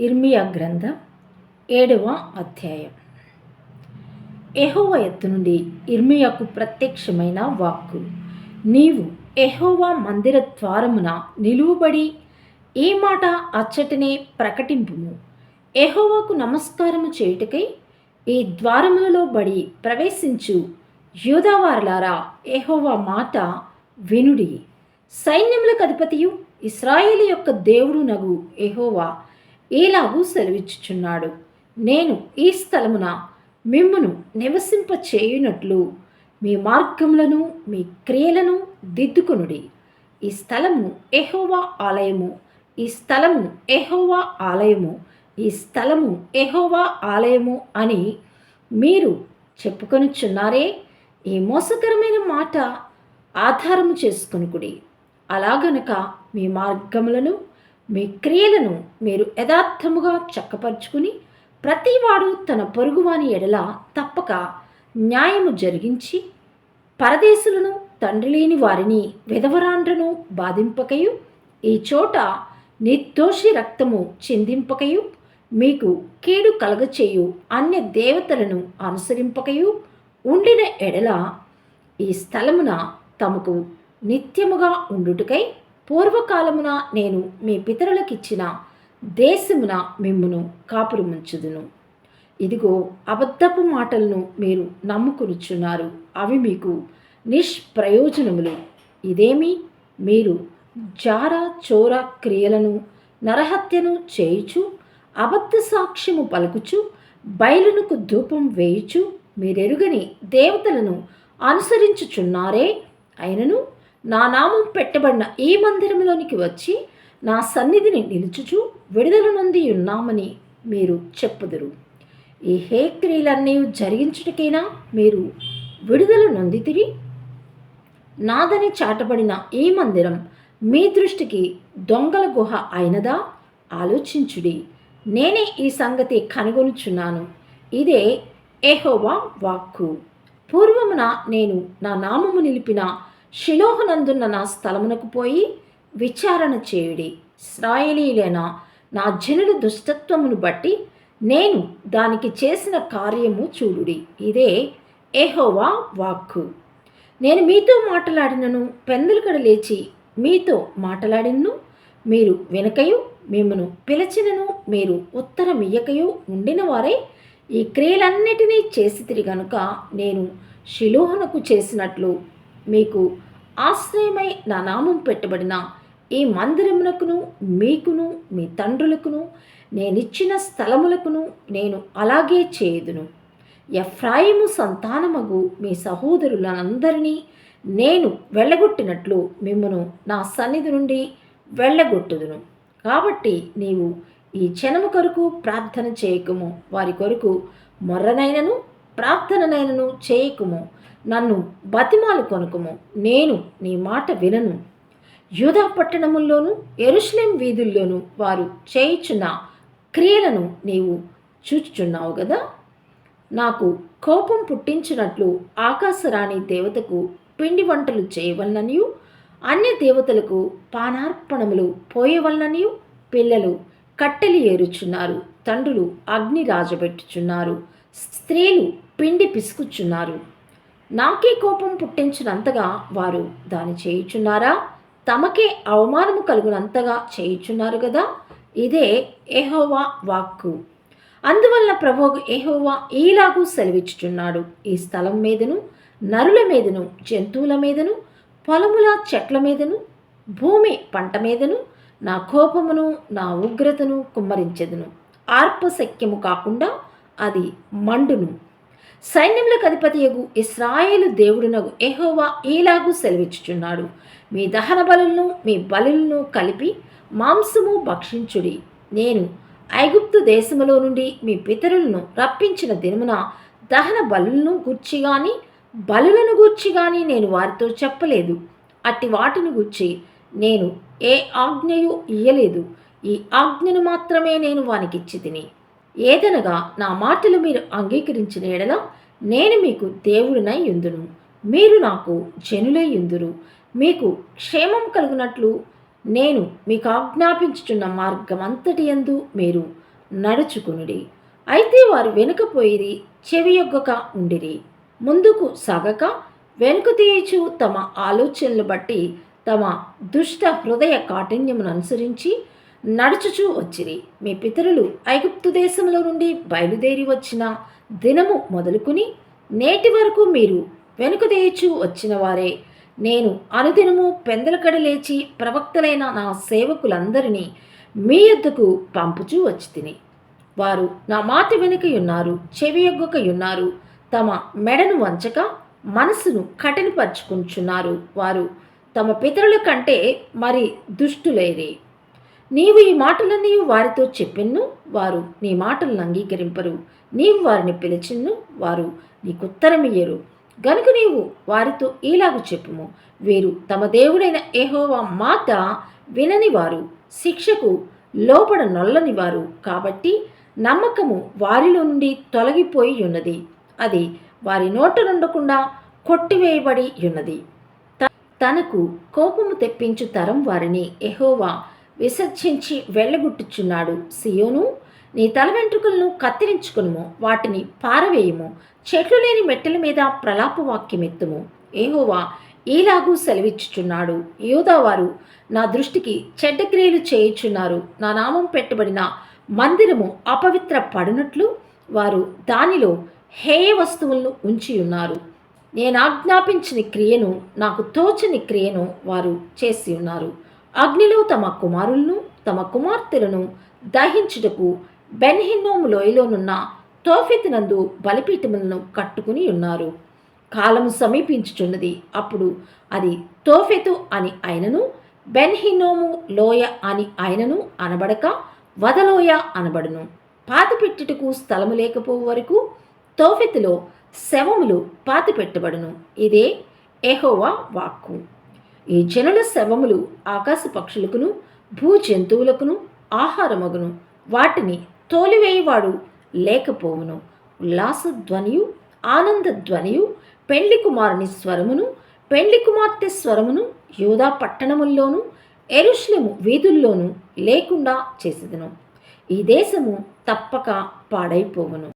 ఇర్మియా గ్రంథం ఏడవ అధ్యాయం. ఎహోవా ఎత్తు నుండి ఇర్మియాకు ప్రత్యక్షమైన వాక్కు. నీవు ఎహోవా మందిర ద్వారమున నిలువబడి ఈ మాట అచ్చటనే ప్రకటింపుము. ఎహోవాకు నమస్కారము చేయుటకై ఈ ద్వారములలో బడి ప్రవేశించు. యూదావారులారా ఎహోవా మాట వినుడి. సైన్యములకు అధిపతియు ఇస్రాయేలు యొక్క దేవుడు నగు ఎహోవా ఈలాగూ సెలవిచ్చుచున్నాడు. నేను ఈ స్థలమున మిమ్మును నివసింప చేయునట్లు మీ మార్గములను మీ క్రియలను దిద్దుకొనుడి. ఈ స్థలము ఎహోవా ఆలయము ఈ స్థలము ఎహోవా ఆలయము ఈ స్థలము ఎహోవా ఆలయము అని మీరు చెప్పుకొనుచున్నారే ఈ మోసకరమైన మాట ఆధారము చేసుకొనుకుడి. అలాగనక మీ మార్గములను మీ క్రియలను మీరు యథార్థముగా చక్కపరుచుకుని ప్రతివాడు తన పొరుగువాని ఎడల తప్పక న్యాయము జరిగించి పరదేశులను తండ్రి లేని వారిని విధవరాండ్రను బాధింపకయు ఈ చోట నిర్దోషి రక్తము చిందింపకయు మీకు కీడు కలగచేయు అన్య దేవతలను అనుసరింపకయు ఉండిన ఎడల ఈ స్థలమున తమకు నిత్యముగా ఉండుటకై పూర్వకాలమున నేను మీ పితరులకిచ్చిన దేశమున మిమ్మును కాపురముంచుదును. ఇదిగో అబద్ధపు మాటలను మీరు నమ్ముకునుచున్నారు. అవి మీకు నిష్ప్రయోజనములు. ఇదేమి? మీరు జార చోర క్రియలను నరహత్యను చేయుచు అబద్ధ సాక్ష్యము పలుకుచు బయలునకు ధూపం వేయుచు మీరెరుగని దేవతలను అనుసరించుచున్నారే? అయినను నా నామం పెట్టబడిన ఈ మందిరంలోనికి వచ్చి నా సన్నిధిని నిలుచుచు విడుదల నొంది ఉన్నామని మీరు చెప్పుదురు. ఈ హే క్రియలన్నీ జరిగించుటకైనా మీరు విడుదల నొందితిరి. నాదని చాటబడిన ఈ మందిరం మీ దృష్టికి దొంగల గుహ అయినదా? ఆలోచించుడి. నేనే ఈ సంగతి కనుగొనుచున్నాను. ఇదే ఎహోవా వాక్కు. పూర్వమున నేను నా నామము నిలిపిన శిలోహనందున్న నా స్థలమునకు పోయి విచారణ చేయుడి. ఇస్రాయేలీలైన నా జనుల దుష్టత్వమును బట్టి నేను దానికి చేసిన కార్యము చూడుడి. ఇదే ఎహోవా వాక్కు. నేను మీతో మాట్లాడినను పెందలకడ లేచి మీతో మాట్లాడినను మీరు వెనకయు మిమ్మను పిలిచినను మీరు ఉత్తరమియ్యకయు ఉండిన వారే ఈ క్రియలన్నిటినీ చేసి తిరిగనుక నేను శిలోహనకు చేసినట్లు మీకు ఆశ్రయమై నా నామం పెట్టబడిన ఈ మందిరమునకును మీకును మీ తండ్రులకును నేనిచ్చిన స్థలములకును నేను అలాగే చేయుదును. ఎఫ్రాయిము సంతానమగు మీ సహోదరులందరినీ నేను వెళ్ళగొట్టినట్లు మిమ్మను నా సన్నిధి నుండి వెళ్ళగొట్టుదును. కాబట్టి నీవు ఈ జనము కొరకు ప్రార్థన చేయకము. వారి కొరకు మొర్రనైనను ప్రార్థననైనను చేయకుము నన్ను బతిమాలు కొనుకుము నేను నీ మాట వినను. యూదా పట్టణముల్లోనూ ఎరుషలేం వీధుల్లోనూ వారు చేయుచున్న క్రియలను నీవు చూచుచున్నావు కదా నాకు కోపం పుట్టించినట్లు ఆకాశరాణి దేవతకు పిండి వంటలు చేయవలననియు అన్య దేవతలకు పానార్పణములు పోయవలననియు పిల్లలు కట్టెలు ఏరుచున్నారు తండ్రులు అగ్ని రాజబెట్టుచున్నారు. స్త్రీలు పిండి పిసుకుచున్నారు. నాకే కోపం పుట్టించినంతగా వారు దాని చేయుచున్నారా? తమకే అవమానము కలుగునంతగా చేయుచున్నారు కదా ఇదే ఎహోవా వాక్కు. అందువల్ల ప్రభోగు ఎహోవా ఈలాగూ సెలవిచ్చుచున్నాడు. ఈ స్థలం మీదను నరుల మీదను జంతువుల మీదను పొలముల చెట్ల మీదను భూమి పంట మీదను నా కోపమును నా ఉగ్రతను కుమ్మరించెదను. ఆర్పశక్యము కాకుండా అది మండును. సైన్యములకు అధిపతియగు ఇస్రాయేలు దేవుడునగు ఎహోవా ఈలాగూ సెలవిచ్చుచున్నాడు. మీ దహన బలులను మీ బలులను కలిపి మాంసము భక్షించుడి. నేను ఐగుప్తు దేశములో నుండి మీ పితరులను రప్పించిన దినమున దహన బలులను గూర్చి కానీ బలులను గూర్చి కానీ నేను వారితో చెప్పలేదు. అట్టి వాటిని గూర్చి నేను ఏ ఆజ్ఞయు ఇయ్యలేదు. ఈ ఆజ్ఞను మాత్రమే నేను వానికిచ్చి తిని ఏదనగా నా మాటలు మీరు అంగీకరించిన ఎడల నేను మీకు దేవుడినై ఎందును మీరు నాకు జనులై ఎందురు మీకు క్షేమం కలుగునట్లు నేను మీకు ఆజ్ఞాపించుచున్న మార్గం అంతటి యందు మీరు నడుచుకునుడి. అయితే వారు వెనుకపోయిరి చెవియొగ్గక ఉండిరి. ముందుకు సాగక వెనుక తీయచు తమ ఆలోచనలు బట్టి తమ దుష్ట హృదయ కాఠిన్యమును అనుసరించి నడుచుచూ వచ్చిరి. మీ పితరులు ఐగుప్తు దేశంలో నుండి బయలుదేరి వచ్చిన దినము మొదలుకుని నేటి వరకు మీరు వెనుకదేయచూ వచ్చిన వారే. నేను అనుదినము పెందలకడ లేచి ప్రవక్తలైన నా సేవకులందరినీ మీ యొద్దకు పంపుచూ వచ్చి తిని వారు నా మాట వెనుకయున్నారు చెవియొగ్గకయున్నారు తమ మెడను వంచక మనసును కఠినపరుచుకుంటున్నారు వారు తమ పితరుల కంటే మరి దుష్టులేరే. నీవు ఈ మాటలన్నీ వారితో చెప్పిన్ను వారు నీ మాటలను అంగీకరింపరు. నీవు వారిని పిలిచిన్ను వారు నీకు ఉత్తరమియ్యరు గనుక నీవు వారితో ఈలాగు చెప్పుము. వీరు తమ దేవుడైన ఏహోవా మాట వినని వారు శిక్షకు లోపడ నొల్లని వారు కాబట్టి నమ్మకము వారిలో నుండి తొలగిపోయి ఉన్నది. అది వారి నోట నుండకుండా కొట్టివేయబడి ఉన్నది. తనకు కోపము తెప్పించు తరం వారిని ఎహోవా విసర్జించి వెళ్ళగొట్టుచున్నాడు సియోను నీ తల వెంట్రుకలను కత్తిరించుకునుము వాటిని పారవేయము చెట్లు లేని మెట్టల మీద ప్రలాప వాక్యమెత్తుము. ఏహోవా ఈలాగూ సెలవిచ్చుచున్నాడు. యోదావారు నా దృష్టికి చెడ్డ క్రియలు చేయుచున్నారు. నా నామం పెట్టబడిన మందిరము అపవిత్ర పడినట్లు వారు దానిలో హేయ వస్తువులను ఉంచి ఉన్నారు నేను ఆజ్ఞాపించిన క్రియను నాకు తోచని క్రియను వారు చేసి ఉన్నారు అగ్నిలో తమ కుమారులను తమ కుమార్తెలను దహించుటకు బెన్హిన్నోము లోయలోనున్న తోఫెతునందు బలిపీఠములను కట్టుకుని ఉన్నారు. కాలము సమీపించుచున్నది. అప్పుడు అది తోఫెతు అని ఆయనను బెన్హినోము లోయ అని ఆయనను అనబడక వదలోయ అనబడును. పాతిపెట్టుటకు స్థలము లేకపోవు వరకు తోఫెతులో శవములు పాతిపెట్టబడును. ఇదే ఎహోవా వాక్కు. ఈ జనుల శవములు ఆకాశ పక్షులకును భూ జంతువులకును ఆహారమగును. వాటిని తోలివేయవాడు లేకపోవును. ఉల్లాస ధ్వనియు ఆనంద ధ్వనియు పెండ్లి కుమారుని స్వరమును పెండ్లి కుమార్తె స్వరమును యూదా పట్టణముల్లోనూ ఎరుష్లెము వీధుల్లోనూ లేకుండా చేసేదను. ఈ దేశము తప్పక పాడైపోవును.